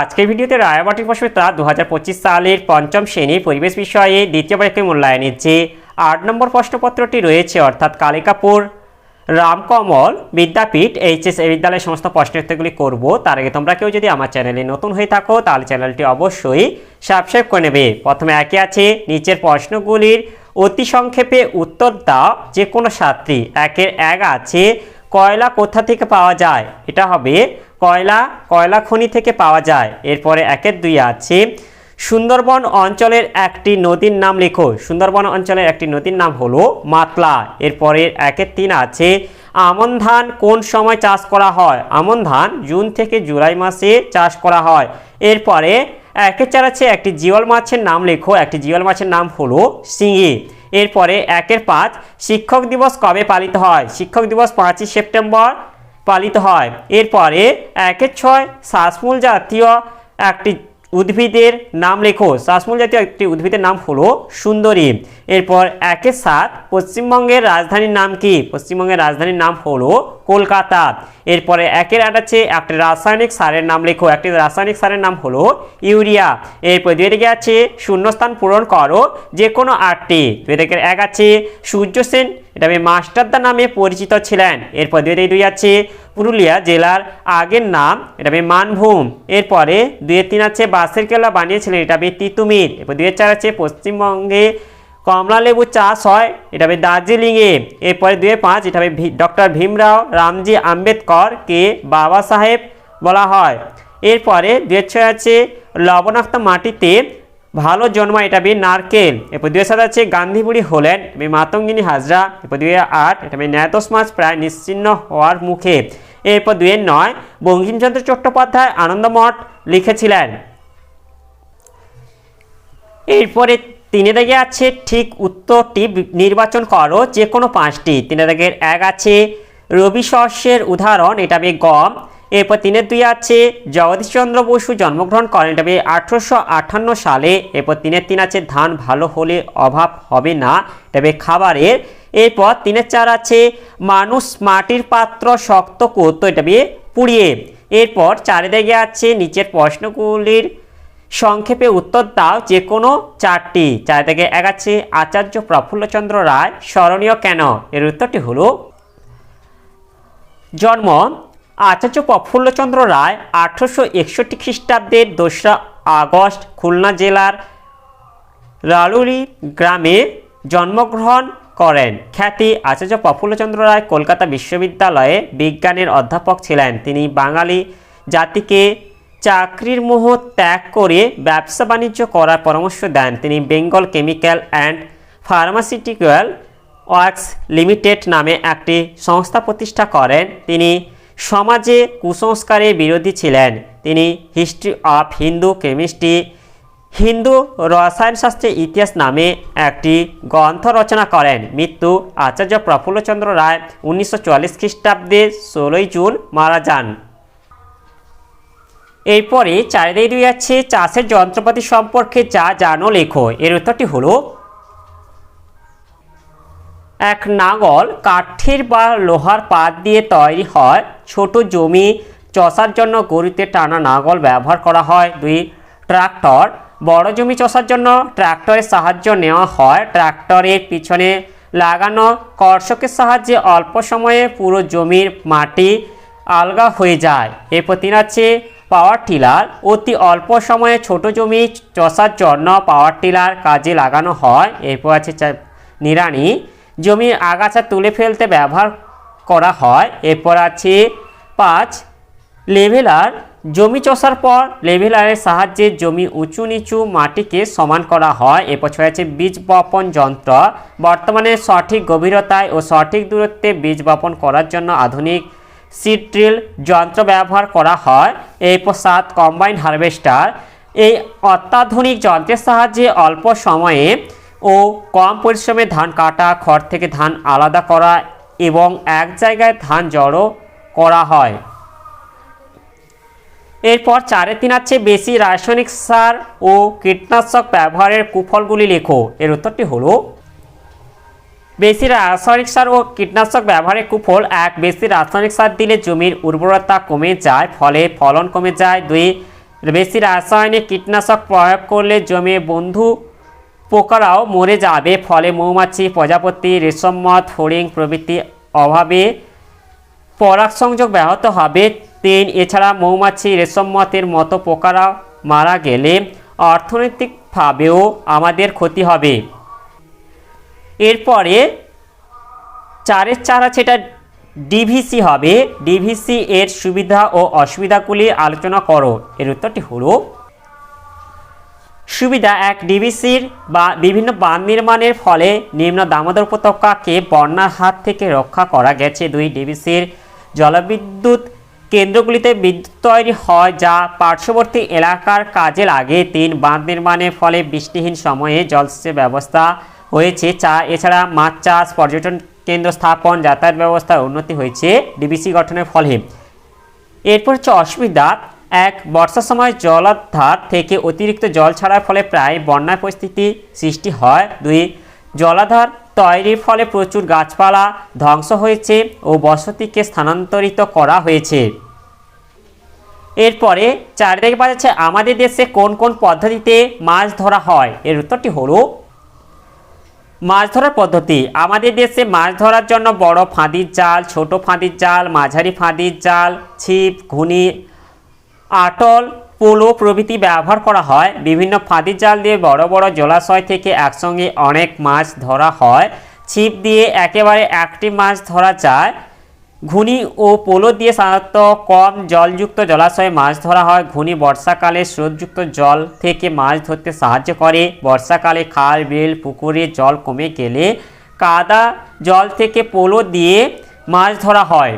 আজকের ভিডিওতে রায়াবাটি পশুতা দু সালের পঞ্চম শ্রেণির পরিবেশ বিষয়ে দ্বিতীয় পরীক্ষায় মূল্যায়নের যে আট নম্বর প্রশ্নপত্রটি রয়েছে, অর্থাৎ কালিকাপুর, রামকমল বিদ্যাপীঠ, এইচএস এই বিদ্যালয়ের সমস্ত প্রশ্ন উত্তরগুলি করব। তার আগে তোমরা কেউ যদি আমার চ্যানেলে নতুন হয়ে থাকো, তাহলে চ্যানেলটি অবশ্যই সাবস্ক্রাইব করে নেবে। প্রথমে একে আছে, নিচের প্রশ্নগুলির অতি সংক্ষেপে উত্তর দাও যে কোনো ছাত্রী একের এক আছে কয়লা কোথা থেকে পাওয়া যায়? এটা হবে কয়লা কয়লা খনি থেকে পাওয়া যায়। এরপরে একের দুই আছে। সুন্দরবন অঞ্চলের একটি নদীর নাম লেখো। সুন্দরবন অঞ্চলের একটি নদীর নাম হলো মাতলা। এরপরে একের তিন আছে। আমন ধান কোন সময় চাষ করা হয়? আমন ধান জুন থেকে জুলাই মাসে চাষ করা হয়। এরপরে একের চার আছে। একটি জিওল মাছের নাম লেখো। একটি জিওল মাছের নাম হলো সিঙ্গি এরপরে একের পাঁচ শিক্ষক দিবস কবে পালিত হয়? শিক্ষক দিবস পাঁচই সেপ্টেম্বর পালিত হয়। এরপরে একের ছয় শ্বাসমূল জাতীয় একটি উদ্ভিদের নাম লেখো। শ্বাসমূল জাতীয় একটি উদ্ভিদের নাম হলো সুন্দরী। এরপর একের সাত, পশ্চিমবঙ্গের রাজধানীর নাম কি? পশ্চিমবঙ্গের রাজধানীর নাম হলো কলকাতা। এরপরে একের আট আছে, একটি রাসায়নিক সারের নাম লেখো। একটি রাসায়নিক সারের নাম হলো ইউরিয়া। এরপর দুই দিকে আছে, শূন্যস্থান পূরণ করো যে কোনো আটটি। দুই দিকের এক আছে, সূর্য সেন, এটা আমি মাস্টারদা নামে পরিচিত ছিলেন। এরপর দুই দিকে দুই আছে পুরুলিয়া জেলার আগের নাম, এটা আমি মানভূম। এরপরে দুইয়ের তিন আছে বাঁশের কেলা বানিয়েছিলেন, এটা আমি তিতুমির। এরপর দুইয়ের চার আছে পশ্চিমবঙ্গে কমলা লেবু চাষ হয়, এটা হবে দার্জিলিংয়ে। এরপরে দুয়ে পাঁচ এটা হবে ডক্টর ভীমরাও রামজি আম্বেদকর কে বাবা সাহেব বলা হয়। এরপরে দুয়ে ছয় আছে লবণাক্ত মাটিতে ভালো জন্মায়, এটা হবে নারকেল। এরপর দুয়ে সাত আছে গান্ধী বুড়ি হলেন মাতঙ্গিনী হাজরা। এরপর দুয়ে আট এটা হবে ন্যাতোস মাস প্রায় নিশ্চিন্ন হওয়ার মুখে। এরপর দুয়ের নয়। বঙ্কিমচন্দ্র চট্টোপাধ্যায় আনন্দমঠ লিখেছিলেন। এরপরে তিনে দাগে আছে, ঠিক উত্তরটি নির্বাচন করো, যে কোনো পাঁচটি। তিনে দাগের এক আছে, রবি শস্যের উদাহরণ, এটা আমি গম। এরপর তিনের দুই আছে, জগদীশচন্দ্র বসু জন্মগ্রহণ করেন হবে আঠারোশো সালে। এরপর তিনের তিন আছে, ধান ভালো হলে অভাব হবে না। হবে খাবারের এরপর তিনের চার আছে, মানুষ মাটির পাত্র শক্ত করতো এটা হবে পুড়িয়ে। এরপর চারিদিকে আছে, নিচের প্রশ্নগুলির সংক্ষেপে উত্তর দাও যে কোনো চারটি। চার থেকে এক আছে, আচার্য প্রফুল্লচন্দ্র রায়, স্মরণীয় কেন? এর উত্তরটি হলো, জন্ম আচার্য প্রফুল্লচন্দ্র রায় আঠারোশো একষট্টি খ্রিস্টাব্দের দোসরা আগস্ট খুলনা জেলার রালুরি গ্রামে জন্মগ্রহণ করেন। খ্যাতি আচার্য প্রফুল্লচন্দ্র রায় কলকাতা বিশ্ববিদ্যালয়ে বিজ্ঞানের অধ্যাপক ছিলেন। তিনি বাঙালি জাতিকে চাকরির মোহ ত্যাগ করে ব্যবসা বাণিজ্য করার পরামর্শ দেন। তিনি Bengal chemical and pharmaceutical works limited নামে একটি সংস্থা প্রতিষ্ঠা করেন। তিনি সমাজে কুসংস্কারের বিরোধী ছিলেন। তিনি হিস্ট্রি অফ হিন্দু কেমিস্ট্রি হিন্দু রসায়নশাস্ত্রের ইতিহাস নামে একটি গ্রন্থ রচনা করেন। মৃত্যু আচার্য প্রফুল্লচন্দ্র রায় উনিশশো চুয়াল্লিশ খ্রিস্টাব্দে ষোলোই জুন মারা যান। এরপরে চারিদিকে আছে, চাষের যন্ত্রপাতি সম্পর্কে যা জানো লেখো। এর উত্তরটি হলো এক নাঙল কাঠের বা লোহার পাত দিয়ে তৈরি হয়। ছোট জমি চষার জন্য গরুতে টানা নাঙল ব্যবহার করা হয়। দুই, ট্রাক্টর। বড় জমি চষার জন্য ট্রাক্টরের সাহায্য নেওয়া হয়। ট্রাক্টরের পিছনে লাগানো কর্ষকের সাহায্যে অল্প সময়ে পুরো জমির মাটি আলগা হয়ে যায়। এরপর তিন আছে, পাওয়ার টিলার। অতি অল্প সময়ে ছোট জমি চষার জন্য পাওয়ার টিলার কাজে লাগানো হয়। এরপর আছে নিড়ানি। জমির আগাছা তুলে ফেলতে ব্যবহার করা হয়। এরপর আছে পাঁচ লেভেলার জমি চষার পর লেভেলারের সাহায্যে জমি উঁচু নিচু মাটিকে সমান করা হয়। এরপর ছয় আছে বীজ বপন যন্ত্র। বর্তমানে সঠিক গভীরতায় ও সঠিক দূরত্বে বীজ বপন করার জন্য আধুনিক সিড ড্রিল যন্ত্র ব্যবহার করা হয়। এরপর সাত কম্বাইন হারভেস্টার এই অত্যাধুনিক যন্ত্রের সাহায্যে অল্প সময়ে ও কম পরিশ্রমে ধান কাটা, খড় থেকে ধান আলাদা করা এবং এক জায়গায় ধান জড়ো করা হয়। এরপর চারে তিন আছে, বেশি রাসায়নিক সার ও কীটনাশক ব্যবহারের কুফলগুলি লেখো। এর উত্তরটি হলো, বেশি রাসায়নিক সার ও কীটনাশক ব্যবহারের কুফল এক, বেশি রাসায়নিক সার দিলে জমির উর্বরতা কমে যায়, ফলে ফলন কমে যায়। দুই, বেশি রাসায়নিক কীটনাশক প্রয়োগ করলে জমে বন্ধু পোকারাও মরে যাবে। ফলে মৌমাছি, প্রজাপতি রেশমমত হরিণ প্রভৃতি অভাবে পরাগ সংযোগ ব্যাহত হবে। তিন, এছাড়া মৌমাছি রেশমমতের মতো পোকারা মারা গেলে অর্থনৈতিকভাবেও আমাদের ক্ষতি হবে। এরপরে চারের চার আছে এটা ডিভিসি হবে। ডিভিসি এর সুবিধা ও অসুবিধাগুলি আলোচনা করো। এর উত্তরটি হলো সুবিধা এক ডিভিসির বা বিভিন্ন বাঁধ নির্মাণের ফলে নিম্ন দামোদর উপত্যকাকে বন্যার হাত থেকে রক্ষা করা গেছে দুই ডিভিসির জলবিদ্যুৎ কেন্দ্রগুলিতে বিদ্যুৎ তৈরি হয় যা পার্শ্ববর্তী এলাকার কাজে লাগে। তিন বাঁধ নির্মাণের ফলে বৃষ্টিহীন সময়ে জলসেচের ব্যবস্থা হয়েছে, চা, এছাড়া মাছ চাষ, পর্যটন কেন্দ্র স্থাপন, যাতায়াত ব্যবস্থার উন্নতি হয়েছে ডিবিসি গঠনের ফলে। এরপর হচ্ছে অসুবিধা এক বর্ষার সময় জলাধার থেকে অতিরিক্ত জল ছাড়ার ফলে প্রায় বন্যার পরিস্থিতি সৃষ্টি হয়। দুই, জলাধার তৈরির ফলে প্রচুর গাছপালা ধ্বংস হয়েছে ও বসতিকে স্থানান্তরিত করা হয়েছে। এরপরে চারিদিকে বাজাচ্ছে, আমাদের দেশে কোন কোন পদ্ধতিতে মাছ ধরা হয়? এর উত্তরটি হলো, মাছ ধরার পদ্ধতি। আমাদের দেশে মাছ ধরার জন্য বড় ফাঁদির জাল, ছোট ফাঁদির জাল, মাঝারি ফাঁদির জাল, ছিপ, ঘুনি আটল, পোলো প্রভৃতি ব্যবহার করা হয়। বিভিন্ন ফাঁদির জাল দিয়ে বড় বড় জলাশয় থেকে একসঙ্গে অনেক মাছ ধরা হয়। ছিপ দিয়ে একেবারে একটি মাছ ধরা যায়। ঘুনি ও পোলো দিয়ে সাধারণত কম জলযুক্ত জলাশয়ে মাছ ধরা হয়। ঘুনি বর্ষাকালে স্রোতযুক্ত জল থেকে মাছ ধরতে সাহায্য করে। বর্ষাকালে খাল, বিল, পুকুরে জল কমে গেলে কাদা জল থেকে পোলো দিয়ে মাছ ধরা হয়।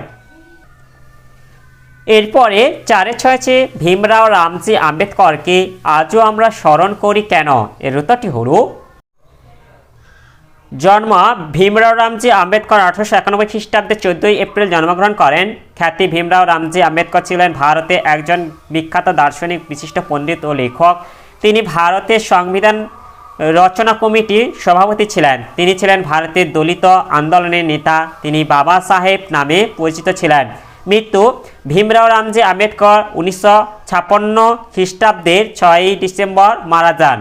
এরপরে চারে ছয়েছে ভীমরাও রামজি আম্বেদকরকে আজও আমরা স্মরণ করি কেন? এর উত্তরটি হলো, জন্ম ভীমরাও রামজি আম্বেদকর আঠারোশো একানব্বই খ্রিস্টাব্দে চোদ্দোই এপ্রিল জন্মগ্রহণ করেন। খ্যাতি ভীমরাও রামজি আম্বেদকর ছিলেন ভারতে একজন বিখ্যাত দার্শনিক, বিশিষ্ট পণ্ডিত ও লেখক। তিনি ভারতের সংবিধান রচনা কমিটির সভাপতি ছিলেন। তিনি ছিলেন ভারতের দলিত আন্দোলনের নেতা। তিনি বাবা সাহেব নামে পরিচিত ছিলেন। মৃত্যু ভীমরাও রামজি আম্বেদকর উনিশশো ছাপ্পান্ন খ্রিস্টাব্দের ছয়ই ডিসেম্বর মারা যান।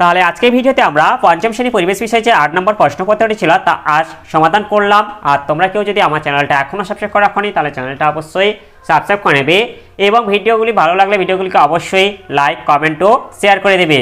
তাহলে আজকের ভিডিওতে আমরা পঞ্চম শ্রেণি পরিবেশ বিষয়ে যে আট নম্বর প্রশ্নপত্রটি ছিল তা আজ সমাধান করলাম। আর তোমরা কেউ যদি আমার চ্যানেলটা এখনও সাবস্ক্রাইব করা রাখনি তাহলে চ্যানেলটা অবশ্যই সাবস্ক্রাইব করে নেবে। এবং ভিডিওগুলি ভালো লাগলে ভিডিওগুলিকে অবশ্যই লাইক, কমেন্ট ও শেয়ার করে দেবে।